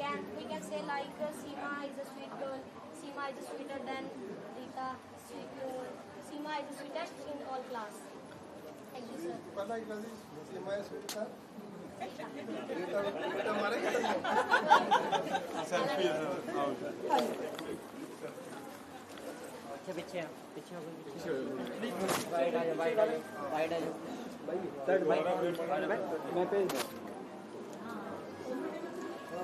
can we can say like uh, Seema is a sweet girl, Seema is sweeter than Rita, sweet girl. Seema is the sweetest in all class. Thank you, sir. पता है कैसे सीमा है sweet अच्छा पीछे पीछे हो गए wide आ जाओ वाइड आ जाओ वाइड आ जाओ मैं पेज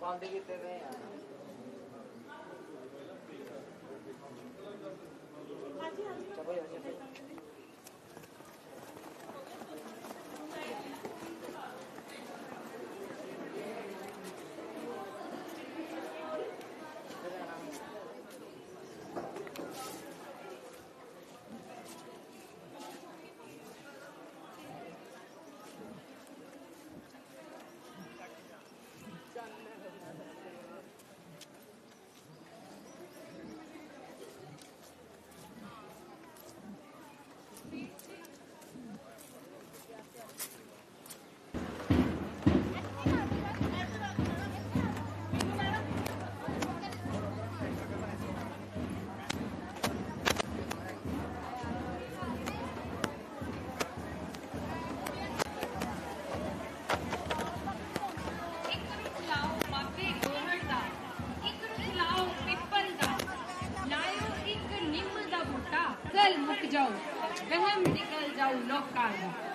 ਬੰਦ ਕੀਤੇ ਨੇ ਆ? ਨਿਕਲ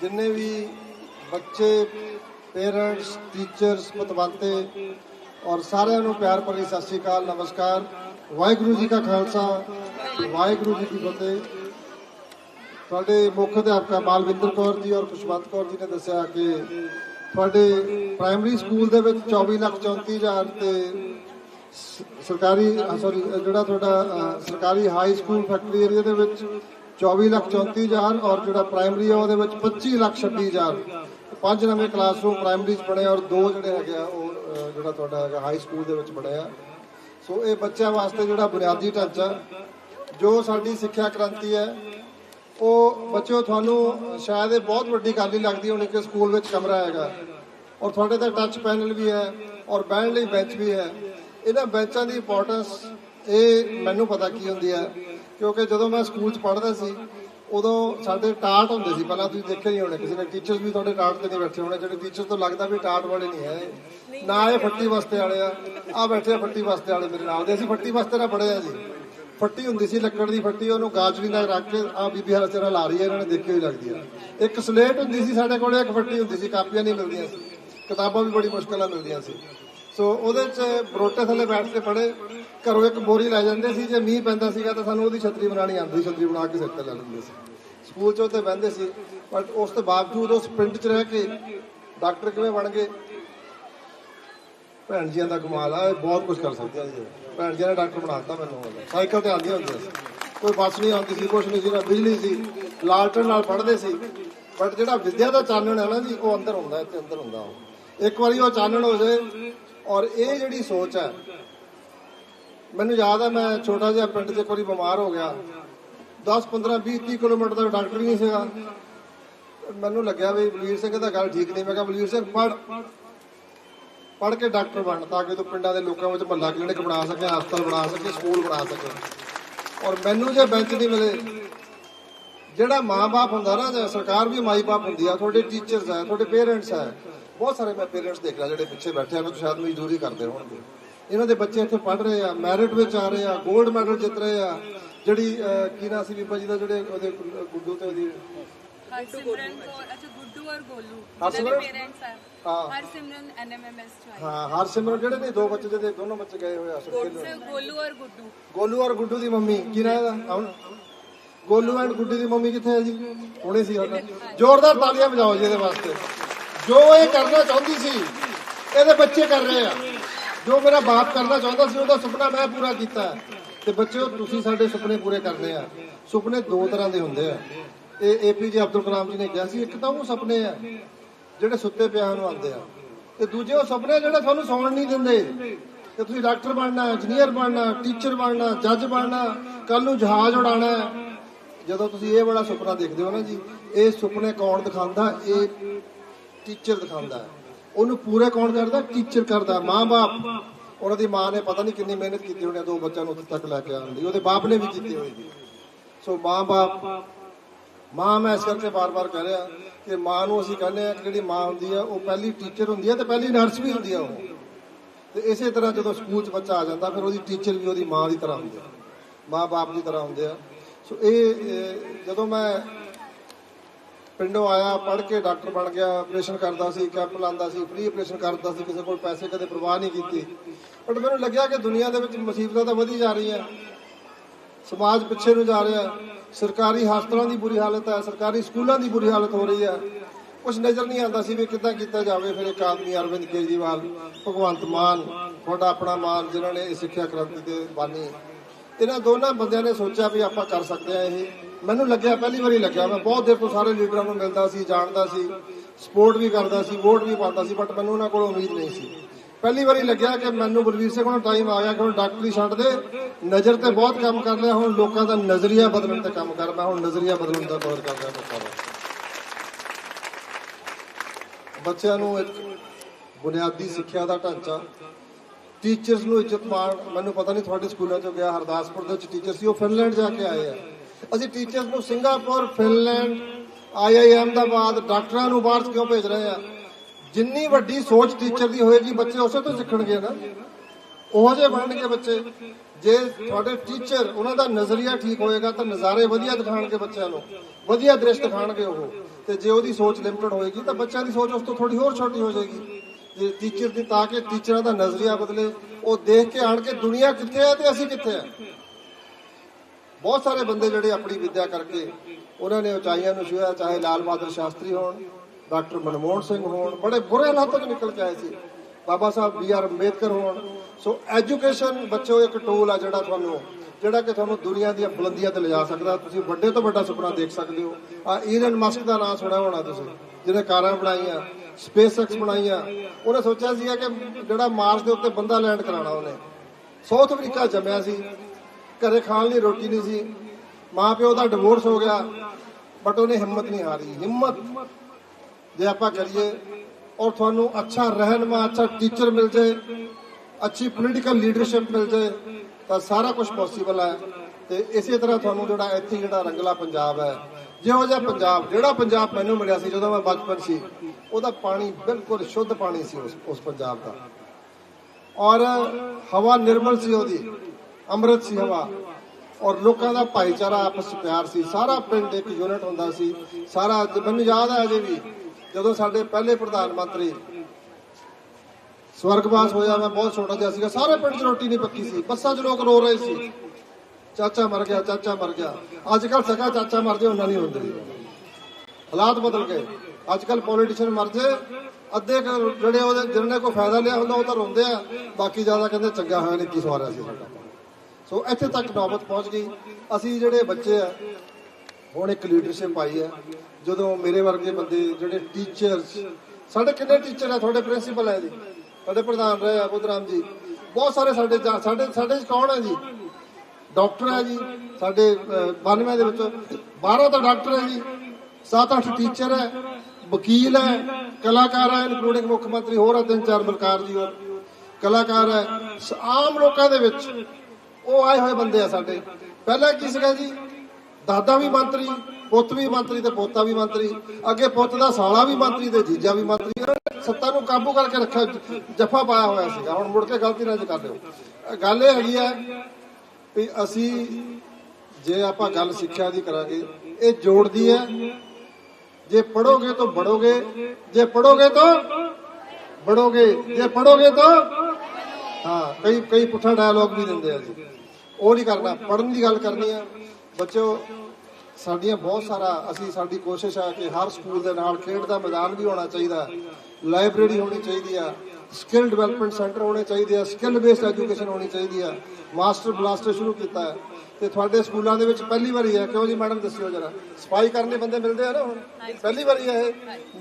ਜਿੰਨੇ ਵੀ ਬੱਚੇ ਪੇਰੈਂਟਸ ਟੀਚਰਸ ਪਤਵੰਤੇ ਔਰ ਸਾਰਿਆਂ ਨੂੰ ਪਿਆਰ ਭਰੀ ਸਤਿ ਸ੍ਰੀ ਅਕਾਲ, ਨਮਸਕਾਰ। ਵਾਹਿਗੁਰੂ ਜੀ ਕਾ ਖਾਲਸਾ, ਵਾਹਿਗੁਰੂ ਜੀ ਕੀ ਫਤਿਹ। ਤੁਹਾਡੇ ਮੁੱਖ ਅਧਿਆਪਕਾ ਮਾਲਵਿੰਦਰ ਕੌਰ ਜੀ ਔਰ ਖੁਸ਼ਵੰਤ ਕੌਰ ਜੀ ਨੇ ਦੱਸਿਆ ਕਿ ਤੁਹਾਡੇ ਪ੍ਰਾਇਮਰੀ ਸਕੂਲ ਦੇ ਵਿੱਚ 24 ਲੱਖ 34 ਹਜ਼ਾਰ ਤੇ ਸਰਕਾਰੀ ਸੌਰੀ ਜਿਹੜਾ ਤੁਹਾਡਾ ਸਰਕਾਰੀ ਹਾਈ ਸਕੂਲ ਫੈਕਟਰੀ ਏਰੀਆ ਦੇ ਵਿੱਚ 24 ਲੱਖ 34 ਹਜ਼ਾਰ ਔਰ ਜਿਹੜਾ ਪ੍ਰਾਇਮਰੀ ਆ ਉਹਦੇ ਵਿੱਚ 25 ਲੱਖ 26 ਹਜ਼ਾਰ। ਪੰਜ ਨਵੇਂ ਕਲਾਸਰੂਮ ਪ੍ਰਾਇਮਰੀ ਚ ਬਣੇ ਔਰ ਦੋ ਜਿਹੜੇ ਹੈਗੇ ਆ ਉਹ ਜਿਹੜਾ ਤੁਹਾਡਾ ਹੈਗਾ ਹਾਈ ਸਕੂਲ ਦੇ ਵਿੱਚ ਬਣੇ ਆ। ਸੋ ਇਹ ਬੱਚਿਆਂ ਵਾਸਤੇ ਜਿਹੜਾ ਬੁਨਿਆਦੀ ਢਾਂਚਾ, ਜੋ ਸਾਡੀ ਸਿੱਖਿਆ ਕ੍ਰਾਂਤੀ ਹੈ, ਉਹ ਬੱਚਿਓ ਤੁਹਾਨੂੰ ਸ਼ਾਇਦ ਇਹ ਬਹੁਤ ਵੱਡੀ ਗੱਲ ਹੀ ਲੱਗਦੀ ਹੋਣੀ ਕਿ ਸਕੂਲ ਵਿੱਚ ਕਮਰਾ ਹੈਗਾ। ਔਰ ਤੁਹਾਡੇ ਤਾਂ ਟੱਚ ਪੈਨਲ ਵੀ ਹੈ ਔਰ ਬਹਿਣ ਲਈ ਬੈਂਚ ਵੀ ਹੈ। ਇਹਨਾਂ ਬੈਂਚਾਂ ਦੀ ਇੰਪੋਰਟੈਂਸ ਇਹ ਮੈਨੂੰ ਪਤਾ ਕੀ ਹੁੰਦੀ ਹੈ ਕਿਉਂਕਿ ਜਦੋਂ ਮੈਂ ਸਕੂਲ 'ਚ ਪੜ੍ਹਦਾ ਸੀ, ਉਦੋਂ ਸਾਡੇ ਟਾਟ ਹੁੰਦੇ ਸੀ, ਪਹਿਲਾਂ ਤੁਸੀਂ ਦੇਖਿਆ ਨਹੀਂ ਹੋਣੇ, ਕਿਸੇ ਨੇ ਟੀਚਰਸ ਵੀ ਤੁਹਾਡੇ ਟਾਟ ਤੇ ਬੈਠੇ ਹੋਣੇ, ਜਿਹੜੇ ਟੀਚਰ ਤੋਂ ਲੱਗਦਾ ਵੀ ਟਾਟ ਵਾਲੇ ਨਹੀਂ ਹੈ। ਨਾ ਇਹ ਫੱਟੀ ਬਸਤੇ ਵਾਲੇ ਆ ਆ ਬੈਠੇ ਆ ਫੱਟੀ ਬਸਤੇ ਵਾਲੇ ਮੇਰੇ ਨਾਲ ਦੇ, ਅਸੀਂ ਫੱਟੀ ਬਸਤੇ ਨਾਲ ਪੜ੍ਹੇ ਆ ਜੀ। ਫੱਟੀ ਹੁੰਦੀ ਸੀ, ਲੱਕੜ ਦੀ ਫੱਟੀ, ਉਹਨੂੰ ਗਾਜਰੀ ਨਾਲ ਰੱਖ ਕੇ ਆ ਬੀਬੀ ਹਰ ਚਿਹਰਾ ਲਾ ਰਹੀ ਹੈ, ਇਹਨਾਂ ਨੇ ਦੇਖੀ ਹੋਈ ਲੱਗਦੀ ਆ। ਇੱਕ ਸਲੇਟ ਹੁੰਦੀ ਸੀ ਸਾਡੇ ਕੋਲ, ਇੱਕ ਫੱਟੀ ਹੁੰਦੀ ਸੀ, ਕਾਪੀਆਂ ਨਹੀਂ ਮਿਲਦੀਆਂ ਸੀ, ਕਿਤਾਬਾਂ ਵੀ ਬੜੀ ਮੁਸ਼ਕਲ ਨਾਲ ਮਿਲਦੀਆਂ ਸੀ। ਸੋ ਉਹਦੇ ਚ ਬਰੋਟੇ ਥੱਲੇ ਬੈਠ ਕੇ ਪੜੇ ਘਰੋਂ ਇੱਕ ਬੋਰੀ ਲੈ ਜਾਂਦੇ ਸੀ, ਜੇ ਮੀਂਹ ਪੈਂਦਾ ਸੀਗਾ ਤਾਂ ਸਾਨੂੰ ਉਹਦੀ ਛਤਰੀ ਬਣਾਣੀ ਆਉਂਦੀ ਛਤਰੀ ਬਣਾ ਕੇ ਸਿਰ ਤੇ ਲੈ ਲੈਂਦੇ ਸੀ। ਸਕੂਲ ਚ ਉੱਤੇ ਬਹਿੰਦੇ ਸੀ ਬਟ ਉਸ ਤੋਂ ਬਾਵਜੂਦ ਉਸ ਪਿੰਡ ਚ ਰਹਿ ਕੇ ਡਾਕਟਰ ਕਿਵੇਂ ਬਣ ਗਏ? ਭੈਣ ਜੀਆਂ ਦਾ ਕਮਾਲ ਆ ਬਹੁਤ ਕੁਝ ਕਰ ਸਕਦੇ ਜੀ ਭੈਣ ਜੀਆਂ ਨੇ ਡਾਕਟਰ ਬਣਾਤਾ ਮੈਨੂੰ ਸਾਈਕਲ ਤੇ ਆਉਂਦੀਆਂ ਹੁੰਦੀਆਂ ਸੀ। ਕੋਈ ਬੱਸ ਨਹੀਂ ਆਉਂਦੀ ਸੀ ਕੁਝ ਨਹੀਂ ਸੀ, ਨਾ ਬਿਜਲੀ ਸੀ। ਲਾਲਟਨ ਨਾਲ ਪੜ੍ਹਦੇ ਸੀ। ਬਟ ਜਿਹੜਾ ਵਿਦਿਆ ਦਾ ਚਾਨਣ ਹੈ ਨਾ ਜੀ, ਉਹ ਅੰਦਰ ਹੁੰਦਾ, ਇੱਥੇ ਅੰਦਰ ਹੁੰਦਾ ਉਹ। ਇੱਕ ਵਾਰੀ ਉਹ ਚਾਨਣ ਹੋ ਜਾਏ ਔਰ ਇਹ ਜਿਹੜੀ ਸੋਚ ਹੈ, ਮੈਨੂੰ ਯਾਦ ਹੈ ਮੈਂ ਛੋਟਾ ਜਿਹਾ ਪਿੰਡ 'ਚ ਇੱਕ ਵਾਰੀ ਬਿਮਾਰ ਹੋ ਗਿਆ। 10 15 20 30 ਕਿਲੋਮੀਟਰ ਦਾ ਡਾਕਟਰ ਹੀ ਨਹੀਂ ਸੀਗਾ। ਮੈਨੂੰ ਲੱਗਿਆ ਵੀ ਬਲਵੀਰ ਸਿੰਘ ਦਾ ਗੱਲ ਠੀਕ ਨਹੀਂ। ਮੈਂ ਕਿਹਾ, ਬਲਵੀਰ ਸਿੰਘ ਪੜ ਪੜ ਕੇ ਡਾਕਟਰ ਬਣ, ਤਾਂ ਕਿ ਤੂੰ ਪਿੰਡਾਂ ਦੇ ਲੋਕਾਂ ਵਿੱਚ ਮਹੱਲਾ ਕਲੀਨਿਕ ਬਣਾ ਸਕੇ, ਹਸਪਤਾਲ ਬਣਾ ਸਕੇ, ਸਕੂਲ ਬਣਾ ਸਕੇ। ਔਰ ਮੈਨੂੰ ਜੇ ਬੈਂਚ ਨਹੀਂ ਮਿਲੇ, ਜਿਹੜਾ ਮਾਂ-ਬਾਪ ਹੁੰਦਾ ਨਾ ਸਰਕਾਰ ਵੀ ਮਾਈ-ਬਾਪ ਹੁੰਦੀ ਆ, ਤੁਹਾਡੇ ਟੀਚਰਸ ਆ, ਤੁਹਾਡੇ ਪੇਰੈਂਟਸ ਆ ਬਹੁਤ ਸਾਰੇ ਮੈਂ ਪੇਰੈਂਟਸ ਦੇਖ ਲਿਆ ਜਿਹੜੇ ਪਿੱਛੇ ਬੈਠੇ ਆ ਨਾ ਸ਼ਾਇਦ ਮਜ਼ਦੂਰੀ ਕਰਦੇ ਹੋਣਗੇ। ਇਹਨਾਂ ਦੇ ਬੱਚੇ ਇੱਥੇ ਪੜ ਰਹੇ ਆ ਮੈਰਿਟ ਵਿੱਚ ਆ ਰਹੇ ਆ 골ਡ ਮੈਡਲ ਜਿੱਤ ਰਹੇ ਆ। ਜਿਹੜੀ ਕੀ ਸੀ ਬੀਬਾ ਜੀ ਦਾ ਜਿਹੜੇ ਉਹਦੇ ਗੁੱਡੂ ਤੇ ਉਹਦੀ ਹਰਸਿਮਰਨ ਕੌਰ ਅੱਛਾ ਗੁੱਡੂ ਔਰ ਗੋਲੂ। ਹਰਸਿਮਰਨ? ਪੇਰੈਂਟਸ ਹੈ ਹਾਂ। ਹਰਸਿਮਰਨ ਐਨਐਮਐਮਐਸ ਚ ਆਈ ਹਾਂ ਹਰਸਿਮਰਨ ਜਿਹੜੇ ਨੇ ਦੋ ਬੱਚੇ ਜਿਹਦੇ ਦੋਨੋਂ ਬੱਚੇ ਗਏ ਹੋਏ ਆ ਸਰ ਗੋਲੂ ਔਰ ਗੁੱਡੂ। ਗੋਲੂ ਔਰ ਗੁੱਡੂ ਦੀ ਮੰਮੀ ਕੀ ਨਾਂ ਇਹਦਾ? ਗੋਲੂ ਐਂਡ ਗੁੱਡੂ ਦੀ ਮੰਮੀ ਕਿੱਥੇ ਹੈ ਜੀ? ਹੁਣੇ ਸੀ ਜ਼ੋਰਦਾਰ ਤਾਲੀਆਂ ਵਜਾਓ ਜੀ ਇਹਦੇ ਵਾਸਤੇ। ਜੋ ਇਹ ਕਰਨਾ ਚਾਹੁੰਦੀ ਸੀ, ਇਹਦੇ ਬੱਚੇ ਕਰ ਰਹੇ ਆ। ਜੋ ਮੇਰਾ ਬਾਪ ਕਰਨਾ ਚਾਹੁੰਦਾ ਸੀ, ਉਹਦਾ ਸੁਪਨਾ ਮੈਂ ਪੂਰਾ ਕੀਤਾ। ਤੇ ਬੱਚਿਓ, ਤੁਸੀਂ ਸਾਡੇ ਸੁਪਨੇ ਪੂਰੇ ਕਰਨੇ ਆ। ਸੁਪਨੇ ਦੋ ਤਰ੍ਹਾਂ ਦੇ ਹੁੰਦੇ ਆ। ਇਹ ਏਪੀਜੇ ਅਬਦੁਲ ਕਲਾਮ ਜੀ ਨੇ ਕਿਹਾ ਸੀ, ਇੱਕ ਤਾਂ ਉਹ ਸੁਪਨੇ ਆ, ਜਿਹੜੇ ਸੁੱਤੇ ਪਿਆਂ ਨੂੰ ਆਉਂਦੇ ਆ। ਤੇ ਦੂਜੇ ਉਹ ਸੁਪਨੇ ਜਿਹੜੇ ਤੁਹਾਨੂੰ ਸੌਣ ਨਹੀਂ ਦਿੰਦੇ। ਤੇ ਤੁਸੀਂ ਡਾਕਟਰ ਬਣਨਾ, ਇੰਜੀਨੀਅਰ ਬਣਨਾ, ਟੀਚਰ ਬਣਨਾ, ਜੱਜ ਬਣਨਾ ਕੱਲ ਨੂੰ ਜਹਾਜ਼ ਉਡਾਣਾ ਜਦੋਂ ਤੁਸੀਂ ਇਹ ਬੜਾ ਸੁਪਨਾ ਦੇਖਦੇ ਹੋ ਨਾ ਜੀ, ਇਹ ਸੁਪਨੇ ਕੌਣ ਦਿਖਾਉਂਦਾ? ਇਹ ਟੀਚਰ ਦਿਖਾਉਂਦਾ ਹੈ। ਉਹਨੂੰ ਪੂਰੇ ਕੌਣ ਕਰਦਾ? ਟੀਚਰ ਕਰਦਾ। ਮਾਂ-ਬਾਪ ਉਹਨਾਂ ਦੀ ਮਾਂ ਨੇ ਪਤਾ ਨਹੀਂ ਕਿੰਨੀ ਮਿਹਨਤ ਕੀਤੀ ਹੋਣੀ ਦੋ ਬੱਚਿਆਂ ਨੂੰ ਉੱਥੇ ਤੱਕ ਲੈ ਕੇ ਆਉਣ ਦੀ। ਉਹਦੇ ਬਾਪ ਨੇ ਵੀ ਕੀਤੀ ਹੋਏਗੀ ਸੋ। ਮਾਂ-ਬਾਪ ਮਾਂ ਮੈਂ ਇਸ ਕਰਕੇ ਬਾਰ-ਬਾਰ ਕਹਿ ਰਿਹਾ ਕਿ ਮਾਂ ਨੂੰ ਅਸੀਂ ਕਹਿੰਦੇ ਆ ਕਿ ਜਿਹੜੀ ਮਾਂ ਹੁੰਦੀ ਆ, ਉਹ ਪਹਿਲੀ ਟੀਚਰ ਹੁੰਦੀ ਆ ਤੇ ਪਹਿਲੀ ਨਰਸ ਵੀ ਹੁੰਦੀ ਆ ਉਹ। ਤੇ ਇਸੇ ਤਰ੍ਹਾਂ ਜਦੋਂ ਸਕੂਲ 'ਚ ਬੱਚਾ ਆ ਜਾਂਦਾ, ਫਿਰ ਉਹਦੀ ਟੀਚਰ ਵੀ ਉਹਦੀ ਮਾਂ ਦੀ ਤਰ੍ਹਾਂ ਹੁੰਦੀ ਆ। ਮਾਂ-ਬਾਪ ਦੀ ਤਰ੍ਹਾਂ ਹੁੰਦੇ ਆ। ਸੋ ਇਹ ਜਦੋਂ ਮੈਂ ਪਿੰਡੋਂ ਆਇਆ, ਪੜ੍ਹ ਕੇ ਡਾਕਟਰ ਬਣ ਗਿਆ ਆਪਰੇਸ਼ਨ ਕਰਦਾ ਸੀ ਕੈਂਪ ਲਾਉਂਦਾ ਸੀ ਫ੍ਰੀ ਆਪਰੇਸ਼ਨ ਕਰਦਾ ਸੀ, ਕਿਸੇ ਕੋਲ ਪੈਸੇ ਕਦੇ ਪ੍ਰਵਾਹ ਨਹੀਂ ਕੀਤੀ। ਬਟ ਮੈਨੂੰ ਲੱਗਿਆ ਕਿ ਦੁਨੀਆ ਦੇ ਵਿੱਚ ਮੁਸੀਬਤਾਂ ਤਾਂ ਵਧੀ ਜਾ ਰਹੀਆਂ। ਸਮਾਜ ਪਿੱਛੇ ਨੂੰ ਜਾ ਰਿਹਾ। ਸਰਕਾਰੀ ਹਸਪਤਾਲਾਂ ਦੀ ਬੁਰੀ ਹਾਲਤ ਹੈ, ਸਰਕਾਰੀ ਸਕੂਲਾਂ ਦੀ ਬੁਰੀ ਹਾਲਤ ਹੋ ਰਹੀ ਹੈ। ਕੁਝ ਨਜ਼ਰ ਨਹੀਂ ਆਉਂਦਾ ਸੀ ਵੀ ਕਿੱਦਾਂ ਕੀਤਾ ਜਾਵੇ। ਫਿਰ ਇੱਕ ਆਦਮੀ ਅਰਵਿੰਦ ਕੇਜਰੀਵਾਲ, ਭਗਵੰਤ ਮਾਨ, ਤੁਹਾਡਾ ਆਪਣਾ ਮਾਨ, ਜਿਨ੍ਹਾਂ ਨੇ ਇਹ ਸਿੱਖਿਆ ਕ੍ਰਾਂਤੀ ਦੇ ਬਾਨੀ। ਇਹਨਾਂ ਦੋਨਾਂ ਬੰਦਿਆਂ ਨੇ ਸੋਚਿਆ ਵੀ ਆਪਾਂ ਕਰ ਸਕਦੇ ਆ ਇਹ। ਮੈਨੂੰ ਲੱਗਿਆ, ਪਹਿਲੀ ਵਾਰੀ ਲੱਗਿਆ ਮੈਂ। ਬਹੁਤ ਦੇਰ ਤੋਂ ਸਾਰੇ ਲੀਡਰਾਂ ਨੂੰ ਮਿਲਦਾ ਸੀ, ਜਾਣਦਾ ਸੀ। ਸਪੋਰਟ ਵੀ ਕਰਦਾ ਸੀ, ਵੋਟ ਵੀ ਪਾਉਂਦਾ ਸੀ, ਬਟ ਮੈਨੂੰ ਉਹਨਾਂ ਕੋਲ ਉਮੀਦ ਨਹੀਂ ਸੀ। ਪਹਿਲੀ ਵਾਰੀ ਲੱਗਿਆ ਕਿ ਮੈਨੂੰ ਬਲਵੀਰ ਸਿੰਘ ਕੋਲ ਟਾਈਮ ਆ ਕਿ ਹੁਣ ਡਾਕਟਰੀ ਛੱਡ ਦੇ। ਨਜ਼ਰ ਤੇ ਬਹੁਤ ਕੰਮ ਕਰ ਲਿਆ, ਹੁਣ ਲੋਕਾਂ ਦਾ ਨਜ਼ਰੀਆ ਬਦਲਣ ਤੇ ਕੰਮ ਕਰ, ਮੈਂ ਹੁਣ ਨਜ਼ਰੀਆ ਬਦਲਣ ਦਾ ਦੌਰ ਕਰ ਰਿਹਾ ਲੋਕਾਂ ਬੱਚਿਆਂ ਨੂੰ ਇੱਕ ਬੁਨਿਆਦੀ ਸਿੱਖਿਆ ਦਾ ਢਾਂਚਾ। ਟੀਚਰਸ ਨੂੰ ਇੱਜ਼ਤ ਮਾਣ ਮੈਨੂੰ ਪਤਾ ਨਹੀਂ ਤੁਹਾਡੇ ਸਕੂਲਾਂ ਚੋਂ ਗਿਆ, ਹਰਦਾਸਪੁਰ ਦੇ ਵਿੱਚ ਟੀਚਰ ਸੀ, ਉਹ ਫਿਨਲੈਂਡ ਜਾ ਕੇ ਆਏ ਆ। ਅਸੀਂ ਟੀਚਰਸ ਨੂੰ ਸਿੰਗਾਪੁਰ, ਫਿਨਲੈਂਡ ਆਈਆਈਐਮ ਦਾ ਬਾਅਦ ਡਾਕਟਰਾਂ ਨੂੰ ਬਾਹਰ ਕਿਉਂ ਭੇਜ ਰਹੇ ਆ? ਜਿੰਨੀ ਵੱਡੀ ਸੋਚ ਟੀਚਰ ਦੀ ਹੋਏਗੀ, ਬੱਚੇ ਉਸੇ ਤੋਂ ਸਿੱਖਣਗੇ ਨਾ। ਉਹ ਜੇ ਬਣਨਗੇ ਬੱਚੇ। ਜੇ ਤੁਹਾਡੇ ਟੀਚਰ, ਉਹਨਾਂ ਦਾ ਨਜ਼ਰੀਆ ਠੀਕ ਹੋਏਗਾ, ਤਾਂ ਨਜ਼ਾਰੇ ਵਧੀਆ ਦਿਖਾਣਗੇ ਬੱਚਿਆਂ ਨੂੰ। ਵਧੀਆ ਦ੍ਰਿਸ਼ ਦਿਖਾਣਗੇ ਉਹ। ਤੇ ਜੇ ਉਹਦੀ ਸੋਚ ਲਿਮਟਡ ਹੋਏਗੀ, ਤਾਂ ਬੱਚਿਆਂ ਦੀ ਸੋਚ ਉਸ ਤੋਂ ਥੋੜੀ ਹੋਰ ਛੋਟੀ ਹੋ ਜਾਏਗੀ। ਜੇ ਟੀਚਰ ਦੀ ਤਾਂ ਕਿ ਟੀਚਰਾਂ ਦਾ ਨਜ਼ਰੀਆ ਬਦਲੇ, ਉਹ ਦੇਖ ਕੇ ਆਣ ਕੇ ਦੁਨੀਆ ਕਿੱਥੇ ਹੈ ਤੇ ਅਸੀਂ ਕਿੱਥੇ ਆ? ਬਹੁਤ ਸਾਰੇ ਬੰਦੇ ਜਿਹੜੇ ਆਪਣੀ ਵਿਦਿਆ ਕਰਕੇ ਉਹਨਾਂ ਨੇ ਉਚਾਈਆਂ ਨੂੰ ਛੂਹਿਆ, ਚਾਹੇ ਲਾਲ ਬਹਾਦਰ ਸ਼ਾਸਤਰੀ ਹੋਣ, ਡਾਕਟਰ ਮਨਮੋਹਨ ਸਿੰਘ ਹੋਣ, ਬੜੇ ਬੁਰੇ ਹਾਲਾਤਾਂ 'ਚ ਨਿਕਲ ਕੇ ਆਏ ਸੀ। ਬਾਬਾ ਸਾਹਿਬ ਬੀ ਆਰ ਅੰਬੇਦਕਰ ਹੋਣ। ਸੋ ਐਜੂਕੇਸ਼ਨ ਬੱਚੋ, ਇੱਕ ਟੂਲ ਆ ਜਿਹੜਾ ਤੁਹਾਨੂੰ, ਜਿਹੜਾ ਕਿ ਤੁਹਾਨੂੰ ਦੁਨੀਆ ਦੀਆਂ ਬੁਲੰਦੀਆਂ ਤੇ ਲਿਜਾ ਸਕਦਾ। ਤੁਸੀਂ ਵੱਡੇ ਤੋਂ ਵੱਡਾ ਸੁਪਨਾ ਦੇਖ ਸਕਦੇ ਹੋ। ਆ ਈਲਨ ਮਸਕ ਦਾ ਨਾਮ ਸੁਣਿਆ ਹੋਣਾ ਤੁਸੀਂ, ਜਿਹਨੇ ਕਾਰਾਂ ਬਣਾਈਆਂ ਸਪੇਸ ਐਕਸ ਬਣਾਈਆਂ। ਉਹਨੇ ਸੋਚਿਆ ਸੀਗਾ ਕਿ ਜਿਹੜਾ ਮਾਰਸ ਦੇ ਉੱਤੇ ਬੰਦਾ ਲੈਂਡ ਕਰਾਉਣਾ ਉਹਨੇ। ਸਾਊਥ ਅਫਰੀਕਾ ਜੰਮਿਆ ਸੀ। ਘਰੇ ਖਾਣ ਲਈ ਰੋਟੀ ਨਹੀਂ ਸੀ। ਮਾਂ ਪਿਓ ਦਾ ਡਿਵੋਰਸ ਹੋ ਗਿਆ ਬਟ ਉਹਨੇ ਹਿੰਮਤ ਨਹੀਂ ਹਾਰੀ। ਹਿੰਮਤ ਜੇ ਆਪਾਂ ਕਰੀਏ, ਔਰ ਤੁਹਾਨੂੰ ਅੱਛਾ ਰਹਿਨਮਾ ਅੱਛਾ ਟੀਚਰ ਮਿਲ ਜਾਏ ਅੱਛੀ ਪੋਲੀਟੀਕਲ ਲੀਡਰਸ਼ਿਪ ਮਿਲ ਜਾਏ ਤਾਂ ਸਾਰਾ ਕੁਝ ਪੋਸੀਬਲ ਹੈ। ਤੇ ਇਸੇ ਤਰ੍ਹਾਂ ਤੁਹਾਨੂੰ ਜਿਹੜਾ ਇੱਥੇ ਜਿਹੜਾ ਰੰਗਲਾ ਪੰਜਾਬ ਹੈ, ਜਿਹੋ ਜਿਹਾ ਪੰਜਾਬ, ਜਿਹੜਾ ਪੰਜਾਬ ਮੈਨੂੰ ਮਿਲਿਆ ਸੀ ਜਦੋਂ ਮੈਂ ਬਚਪਨ ਸੀ, ਉਹਦਾ ਪਾਣੀ ਬਿਲਕੁਲ ਸ਼ੁੱਧ ਪਾਣੀ ਸੀ ਉਸ ਉਸ ਪੰਜਾਬ ਦਾ। ਔਰ ਹਵਾ ਨਿਰਮਲ ਸੀ ਉਹਦੀ। ਅੰਮ੍ਰਿਤ ਸੀ ਹਵਾ ਔਰ ਲੋਕਾਂ ਦਾ ਭਾਈਚਾਰਾ ਆਪਸ ਵਿੱਚ ਪਿਆਰ ਸੀ। ਸਾਰਾ ਪਿੰਡ ਇੱਕ ਯੂਨਿਟ ਹੁੰਦਾ ਸੀ। ਸਾਰਾ ਮੈਨੂੰ ਯਾਦ ਹੈ ਅਜੇ ਵੀ, ਜਦੋਂ ਸਾਡੇ ਪਹਿਲੇ ਪ੍ਰਧਾਨ ਮੰਤਰੀ ਸਵਰਗਵਾਸ ਹੋਇਆ, ਮੈਂ ਬਹੁਤ ਛੋਟਾ ਜਿਹਾ ਸੀਗਾ। ਸਾਰੇ ਪਿੰਡ 'ਚ ਰੋਟੀ ਨਹੀਂ ਪੱਕੀ ਸੀ। ਬੱਸਾਂ 'ਚ ਲੋਕ ਰੋ ਰਹੇ ਸੀ। ਚਾਚਾ ਮਰ ਗਿਆ, ਚਾਚਾ ਮਰ ਗਿਆ। ਅੱਜ ਕੱਲ ਸਗਾ ਚਾਚਾ ਮਰ ਜੇ ਉਹਨਾਂ ਨਹੀਂ ਹੁੰਦੇ। ਹਾਲਾਤ ਬਦਲ ਗਏ। ਅੱਜ ਕੱਲ ਪੋਲੀਟੀਸ਼ੀਅਨ ਮਰ ਜੇ ਅੱਧੇ ਜਿਹੜੇ ਉਹਦੇ ਜਿਹਨੇ ਕੋਈ ਫਾਇਦਾ ਲਿਆ ਹੁੰਦਾ, ਉਹ ਤਾਂ ਰੋਂਦੇ ਆ। ਬਾਕੀ ਜ਼ਿਆਦਾ ਕਹਿੰਦੇ ਚੰਗਾ ਹੋਇਆ ਨਹੀਂ ਕੀ ਸਵਾਰਿਆ ਸੀ ਸਾਡਾ। ਸੋ ਇੱਥੇ ਤੱਕ ਨੌਬਤ ਪਹੁੰਚ ਗਈ। ਅਸੀਂ ਜਿਹੜੇ ਬੱਚੇ ਆ ਹੁਣ ਇੱਕ ਲੀਡਰਸ਼ਿਪ ਆਈ ਹੈ। ਜਦੋਂ ਮੇਰੇ ਵਰਗੇ ਬੰਦੇ ਜਿਹੜੇ ਟੀਚਰਸ ਸਾਡੇ ਕਿੰਨੇ ਟੀਚਰ ਆ? ਤੁਹਾਡੇ ਪ੍ਰਿੰਸੀਪਲ ਹੈ ਜੀ। ਸਾਡੇ ਪ੍ਰਧਾਨ ਰਹੇ ਆ ਬੁੱਧਰਾਮ ਜੀ। ਬਹੁਤ ਸਾਰੇ ਸਾਡੇ ਸਾਡੇ ਸਾਡੇ ਚ ਕੌਣ ਹੈ ਜੀ? ਡਾਕਟਰ ਹੈ ਜੀ। ਸਾਡੇ ਅਹ, 92 ਦੇ ਵਿੱਚ 12 ਤਾਂ ਡਾਕਟਰ ਹੈ ਜੀ। 7-8 ਟੀਚਰ ਹੈ ਵਕੀਲ ਹੈ ਕਲਾਕਾਰ ਹੈ ਇਨਕਲੂਡਿੰਗ ਮੁੱਖ ਮੰਤਰੀ ਹੋਰ ਹੈ ਤਿੰਨ ਚਾਰ ਬਲਕਾਰ ਜੀ ਹੋਰ। ਕਲਾਕਾਰ ਹੈ ਆਮ ਲੋਕਾਂ ਦੇ ਵਿੱਚ ਉਹ ਆਏ ਹੋਏ ਬੰਦੇ ਆ ਸਾਡੇ। ਪਹਿਲਾਂ ਕੀ ਸੀਗਾ ਜੀ? ਦਾਦਾ ਵੀ ਮੰਤਰੀ, ਪੁੱਤ ਵੀ ਮੰਤਰੀ ਤੇ ਪੋਤਾ ਵੀ ਮੰਤਰੀ। ਅੱਗੇ ਪੁੱਤ ਦਾ ਸਾਲਾ ਵੀ ਮੰਤਰੀ ਤੇ ਜੀਜਾ ਵੀ ਮੰਤਰੀ। ਸੱਤਾ ਨੂੰ ਕਾਬੂ ਕਰਕੇ ਰੱਖਿਆ, ਜੱਫਾ ਪਾਇਆ ਹੋਇਆ ਸੀਗਾ। ਹੁਣ ਮੁੜ ਕੇ ਗਲਤੀ ਨਾ ਕਰ ਲਿਓ। ਗੱਲ ਇਹ ਹੈਗੀ ਹੈ ਵੀ ਅਸੀਂ ਜੇ ਆਪਾਂ ਗੱਲ ਸਿੱਖਿਆ ਦੀ ਕਰਾਂਗੇ, ਇਹ ਜੋੜਦੀ ਹੈ। ਜੇ ਪੜੋਗੇ ਤਾਂ ਬੜੋਗੇ ਜੇ ਪੜੋਗੇ ਤਾਂ ਬੜੋਗੇ ਜੇ ਪੜੋਗੇ ਤਾਂ ਹਾਂ, ਕਈ ਕਈ ਪੁੱਠਾ ਡਾਇਲੋਗ ਵੀ ਦਿੰਦੇ ਆ ਜੀ। ਉਹ ਨਹੀਂ ਕਰਨਾ ਪੜਨ ਦੀ ਗੱਲ ਕਰਨੀ ਆ। ਬੱਚੋ ਸਾਡੀਆਂ ਬਹੁਤ ਸਾਰਾ, ਅਸੀਂ ਸਾਡੀ ਕੋਸ਼ਿਸ਼ ਆ ਕਿ ਹਰ ਸਕੂਲ ਦੇ ਨਾਲ ਖੇਡ ਦਾ ਮੈਦਾਨ ਵੀ ਹੋਣਾ ਚਾਹੀਦਾ ਲਾਇਬ੍ਰੇਰੀ ਹੋਣੀ ਚਾਹੀਦੀ ਆ ਸਕਿੱਲ ਡਿਵੈਲਪਮੈਂਟ ਸੈਂਟਰ ਹੋਣੇ ਚਾਹੀਦੇ ਆ ਸਕਿੱਲ ਬੇਸਡ ਐਜੂਕੇਸ਼ਨ ਹੋਣੀ ਚਾਹੀਦੀ ਆ। ਮਾਸਟਰ ਬਲਾਸਟਰ ਸ਼ੁਰੂ ਕੀਤਾ ਹੈ। ਤੇ ਤੁਹਾਡੇ ਸਕੂਲਾਂ ਦੇ ਵਿੱਚ ਪਹਿਲੀ ਵਾਰੀ ਹੈ, ਕਿਉਂ ਜੀ ਮੈਡਮ, ਦੱਸਿਓ ਜਰਾ। ਸਫ਼ਾਈ ਕਰਨੇ ਬੰਦੇ ਮਿਲਦੇ ਆ ਨਾ ਹੁਣ? ਪਹਿਲੀ ਵਾਰੀ ਹੈ ਇਹ।